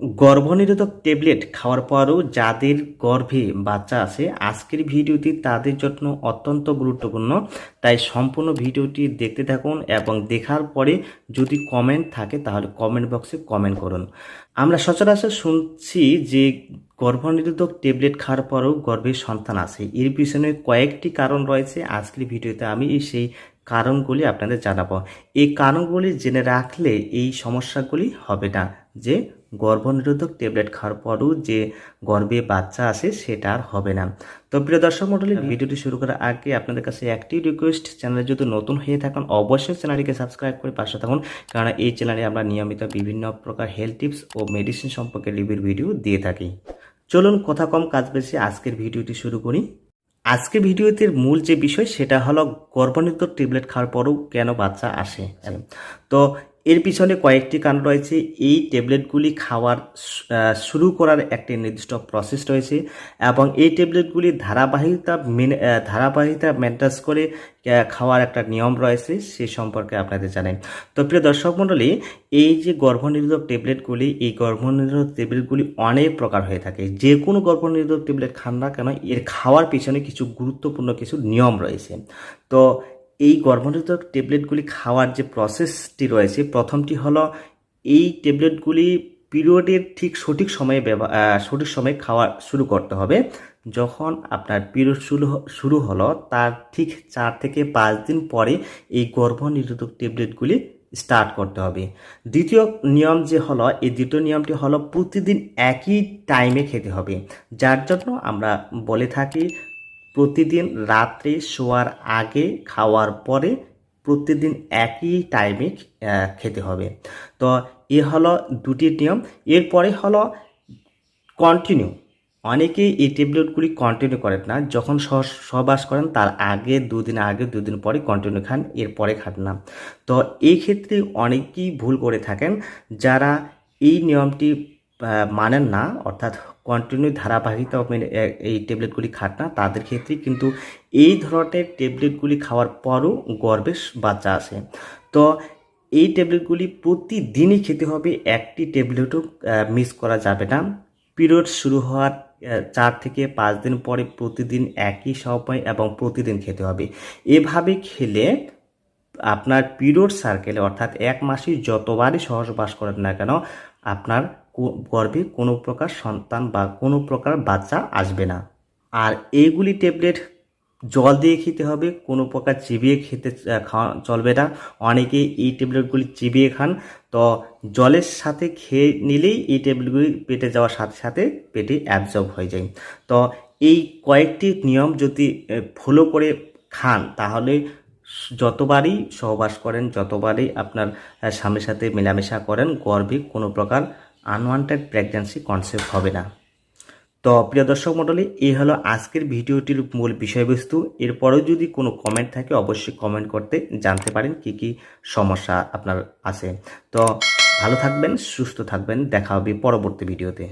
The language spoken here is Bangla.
গর্ভনিরোধক ট্যাবলেট খাওয়ার পরও যাদের গর্ভে বাচ্চা আছে, আজকের ভিডিওটি তাদের জন্য অত্যন্ত গুরুত্বপূর্ণ। তাই সম্পূর্ণ ভিডিওটি দেখতে থাকুন এবং দেখার পরে যদি কমেন্ট থাকে তাহলে কমেন্ট বক্সে কমেন্ট করুন। আমরা সচরাচর শুনছি যে গর্ভনিরোধক ট্যাবলেট খাওয়ার পরেও গর্ভে সন্তান আছে। এর পিছনে কয়েকটি কারণ রয়েছে। আজকের ভিডিওতে আমি সেই কারণগুলি আপনাদের জানাব। এই কারণগুলি জেনে রাখলে এই সমস্যাগুলি হবে না। যে গর্ভনিরোধক ট্যাবলেট খাওয়ার পরও যে গর্ভে বাচ্চা আসে সেটা আর হবে না। তো প্রিয় দর্শক মন্ডলী ভিডিওটি শুরু করার আগে আপনাদের কাছে একটি রিকোয়েস্ট চ্যানেলে যদি নতুন হয়ে থাকেন অবশ্যই চ্যানেলটিকে সাবস্ক্রাইব করে পাশে থাকুন। কারণ এই চ্যানেলে আমরা নিয়মিত বিভিন্ন প্রকার হেলথ টিপস ও মেডিসিন সম্পর্কে রিভিউর ভিডিও দিয়ে থাকি। চলুন কথা কম কাজ বেশি আজকের ভিডিওটি শুরু করি। আজকে ভিডিওতে মূল যে বিষয় সেটা হলো গর্ভনিরোধক ট্যাবলেট খাওয়ার পরেও কেন বাচ্চা আসে? তো এর পিছনে কয়েকটি কারণ রয়েছে। এই ট্যাবলেটগুলি খাওয়ার শুরু করার একটি নির্দিষ্ট প্রসেস রয়েছে এবং এই ট্যাবলেটগুলি ধারাবাহিকতা মেনে ধারাবাহিকতা মেনটেন্স করে খাওয়ার একটা নিয়ম রয়েছে, সে সম্পর্কে আপনাদের জানেন তো প্রিয় দর্শক মণ্ডলী, এই যে গর্ভনিরোধক ট্যাবলেটগুলি, এই গর্ভনিরোধক ট্যাবলেটগুলি অনেক প্রকার হয়ে থাকে। যে কোনো গর্ভনিরোধক ট্যাবলেট খান না কেন, এর খাওয়ার পিছনে কিছু গুরুত্বপূর্ণ কিছু নিয়ম রয়েছে। তো এই গর্ভনিরোধক ট্যাবলেটগুলি খাওয়ার যে প্রসেসটি রয়েছে, প্রথমটি হলো এই ট্যাবলেটগুলি পিরিয়ডের ঠিক সঠিক সময়ে সঠিক সময়ে খাওয়া শুরু করতে হবে। যখন আপনার পিরিয়ড শুরু শুরু হলো, তার ঠিক চার থেকে পাঁচ দিন পরে এই গর্ভনিরোধক ট্যাবলেটগুলি স্টার্ট করতে হবে। দ্বিতীয় নিয়ম যে হলো, এই দ্বিতীয় নিয়মটি হলো প্রতিদিন একই টাইমে খেতে হবে। যার জন্য আমরা বলে থাকি প্রতিদিন রাত্রে শোয়ার আগে খাওয়ার পরে প্রতিদিন একই টাইমে খেতে হবে। তো এ হলো দুটি নিয়ম। এরপরে হলো কন্টিনিউ অনেকেই এই ট্যাবলেটগুলি কন্টিনিউ করেন না। যখন সহ- সহবাস করেন, তার আগে দুদিন আগে, দুদিন পরে কন্টিনিউ খান, এরপরে খান না। তো এই ক্ষেত্রে অনেকেই ভুল করে থাকেন। যারা এই নিয়মটি মানেন না, অর্থাৎ কন্টিনিউ ধারাবাহিকতা এই ট্যাবলেটগুলি খান না। তাদের ক্ষেত্রে কিন্তু এই ধরনের ট্যাবলেটগুলি খাওয়ার পরও গর্ভে বাচ্চা আসে তো এই ট্যাবলেটগুলি প্রতিদিনই খেতে হবে, একটি ট্যাবলেটও মিস করা যাবে না। পিরিয়ড শুরু হওয়ার চার থেকে পাঁচ দিন পরে প্রতিদিন একই সময় এবং প্রতিদিন খেতে হবে। এভাবে খেলে আপনার পিরিয়ড সার্কেলে অর্থাৎ এক মাসে যতবারই সহবাস করেন না কেন, আপনার গর্ভে কোনো প্রকার সন্তান বা কোনো প্রকার বাচ্চা আসবে না। আর এইগুলি ট্যাবলেট জল দিয়ে খেতে হবে, কোনো প্রকার চিবিয়ে খেতে খাওয়া চলবে না। অনেকে এই ট্যাবলেটগুলি চিবিয়ে খান, তো জলের সাথে খেয়ে নিলেই এই ট্যাবলেটগুলি পেটে যাওয়ার সাথে সাথে পেটে অ্যাবজর্ব হয়ে যায়। তো এই কয়েকটি নিয়ম যদি ফলো করে খান, তাহলে যতবারই সহবাস করেন, যতবারই আপনার স্বামীর সাথে মেলামেশা করেন, গর্ভে কোনো প্রকার আনওয়ান্টেড প্রেগন্যান্সি কনসেপ্ট হবে না। তো প্রিয় দর্শক মণ্ডলী, এই হলো আজকের ভিডিওটির মূল বিষয়বস্তু। এরপরেও যদি কোনো কমেন্ট থাকে, অবশ্যই কমেন্ট করতে জানতে পারেন কি কি সমস্যা আপনার আছে। তো ভালো থাকবেন, সুস্থ থাকবেন। দেখা হবে পরবর্তী ভিডিওতে।